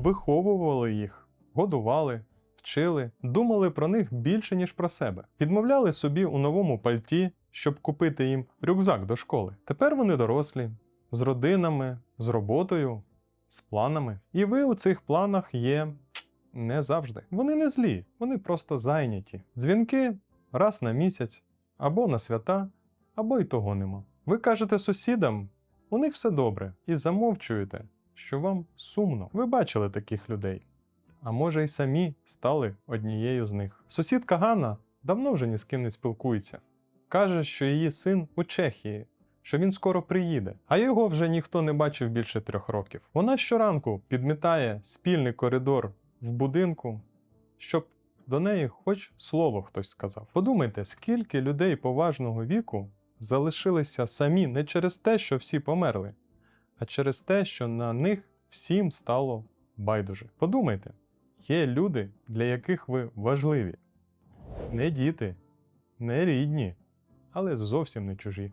виховували їх, годували, вчили, думали про них більше, ніж про себе. Відмовляли собі у новому пальті, щоб купити їм рюкзак до школи. Тепер вони дорослі, з родинами, з роботою, з планами. І ви у цих планах є не завжди. Вони не злі, вони просто зайняті. Дзвінки раз на місяць, або на свята, або й того нема. Ви кажете сусідам, у них все добре, і замовчуєте, що вам сумно. Ви бачили таких людей. А може, й самі стали однією з них. Сусідка Ганна давно вже ні з ким не спілкується. Каже, що її син у Чехії, що він скоро приїде, а його вже ніхто не бачив більше трьох років. Вона щоранку підмітає спільний коридор в будинку, щоб до неї хоч слово хтось сказав. Подумайте, скільки людей поважного віку залишилися самі не через те, що всі померли, а через те, що на них всім стало байдуже. Подумайте, є люди, для яких ви важливі. Не діти, не рідні, але зовсім не чужі.